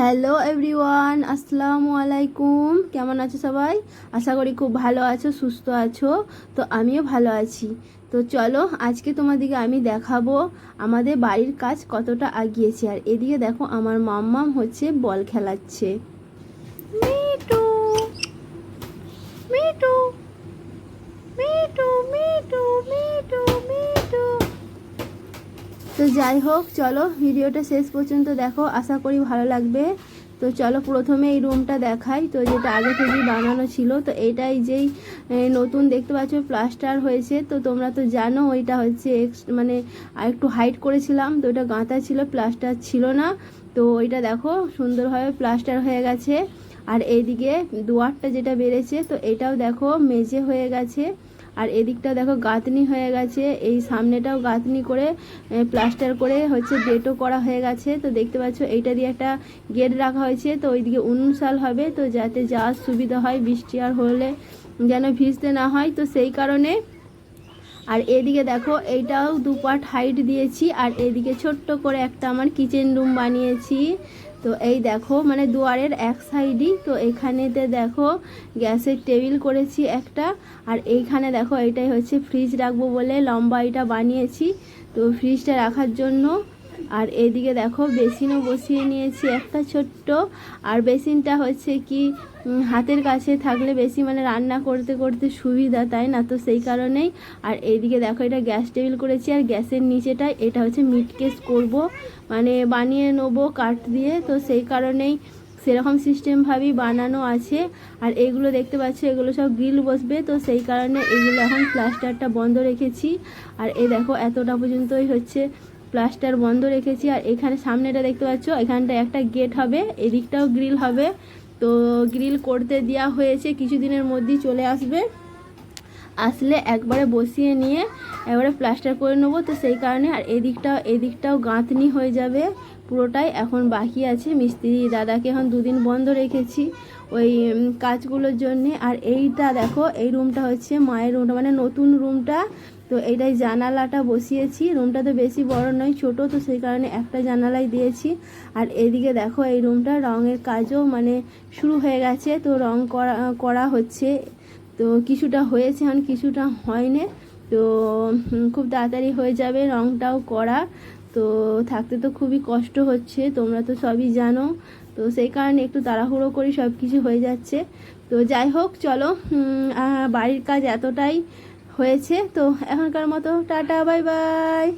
Hello everyone আসসালামু আলাইকুম কেমন আছো সবাই? আশা করি খুব ভালো আছো, সুস্থ আছো। তো আমিও ভালো আছি। তো চলো, আজকে তোমাদেরকে আমি দেখাবো আমাদের বাড়ির কাজ কতটা আগিয়েছে। আর এদিকে দেখো, আমার মাম্মাম হচ্ছে বল খেলাচ্ছে। মিটু মিটু মিটু তো যাই হোক, চলো ভিডিওটা শেষ পর্যন্ত দেখো, আশা করি ভালো লাগবে। তো চলো প্রথমে এই রুমটা দেখাই। তো যেটা আগে থেকেই বানানো ছিল, তো এটাই যেই নতুন দেখতে পাচ্ছ প্লাস্টার হয়েছে। তো তোমরা তো জানো, ওইটা হচ্ছে মানে আর একটু হাইট করেছিলাম, তো ওটা গাঁথা ছিল প্লাস্টার ছিল না। তো ওইটা দেখো, সুন্দরভাবে প্লাস্টার হয়ে গেছে। আর এইদিকে দুয়ারটা যেটা বেড়েছে, তো এটাও দেখো, মেঝে হয়ে গেছে। আর এদিকটা দেখো গাঁথনি হয়ে গেছে। এই সামনেটাও গাঁথনি করে প্লাস্টার করে হচ্ছে গেটও করা হয়ে গেছে। তো দেখতে পাচ্ছ, এইটা দিয়ে একটা গেট রাখা হয়েছে। তো ওইদিকে উনুনশাল হবে, তো যাতে যাওয়ার সুবিধা হয় বৃষ্টি আর হলে যেন ভিজতে না হয়। তো সেই কারণে আর এদিকে দেখো, এইটাও দু পার্ট হাইট দিয়েছি, আর এদিকে ছোট্ট করে একটা আমার কিচেন রুম বানিয়েছি। তো এই দেখো মানে দুয়ারের এক সাইডই তো এখানেতে দেখো গ্যাসের টেবিল করেছি একটা, আর এইখানে দেখো এটাই হচ্ছে ফ্রিজ রাখব বলে লম্বা এটা বানিয়েছি। তো ফ্রিজটা রাখার জন্য আর এদিকে দেখো বেসিনও বসিয়ে নিয়েছি একটা ছোট্ট। আর বেসিনটা হচ্ছে কি হাতের কাছে থাকলে বেশি মানে রান্না করতে করতে সুবিধা, তাই না? তো সেই কারণেই। আর এইদিকে দেখো এটা গ্যাস টেবিল করেছি আর গ্যাসের নিচেটায় এটা হচ্ছে মিট কেস করব। মানে বানিয়ে নেব কাঠ দিয়ে। তো সেই কারণেই সেরকম সিস্টেমভাবেই বানানো আছে। আর এগুলো দেখতে পাচ্ছ, এগুলো সব গ্রিল বসবে। তো সেই কারণে এগুলো এখন প্লাস্টারটা বন্ধ রেখেছি। আর এই দেখো এতটা পর্যন্তই হচ্ছে। প্লাস্টার বন্ধ রেখেছি আর এখানে সামনেটা দেখতে পাচ্ছ, এখানটা একটা গেট হবে, এদিকটাও গ্রিল হবে। তো গ্রিল করতে দেওয়া হয়েছে, কিছুদিনের মধ্যেই চলে আসবে। আসলে একবারে বসিয়ে নিয়ে একবারে প্লাস্টার করে নেব, তো সেই কারণে আর এদিকটাও এদিকটাও গাঁথনি হয়ে যাবে পুরোটাই। এখন বাকি আছে মিস্ত্রি দাদাকে এখন দুদিন বন্ধ রেখেছি ওই কাজগুলোর জন্যে। আর এইটা দেখো, এই রুমটা হচ্ছে মায়ের রুমটা মানে নতুন রুমটা। তো এইটাই জানালাটা বসিয়েছি। রুমটা তো বেশি বড় নয়, ছোট, তো সেই কারণে একটা জানালাই দিয়েছি। আর এদিকে দেখো এই রুমটা, রঙের কাজও মানে শুরু হয়ে গেছে, তো রং করা করা হচ্ছে। তো কিছুটা হয়েছে, এখন কিছুটা হয়নি। তো খুব তাড়াতাড়ি হয়ে যাবে রংটাও করা। তো থাকতে তো খুবই কষ্ট হচ্ছে, তোমরা তো সবই জানো। তো সেই কারণে একটু তাড়াহুড়ো করি সব কিছু হয়ে যাচ্ছে। তো যাই হোক, চলো বাড়ির কাজ এতটাই। হয়েছে। তো এখনকার মতো টাটা বাই বাই।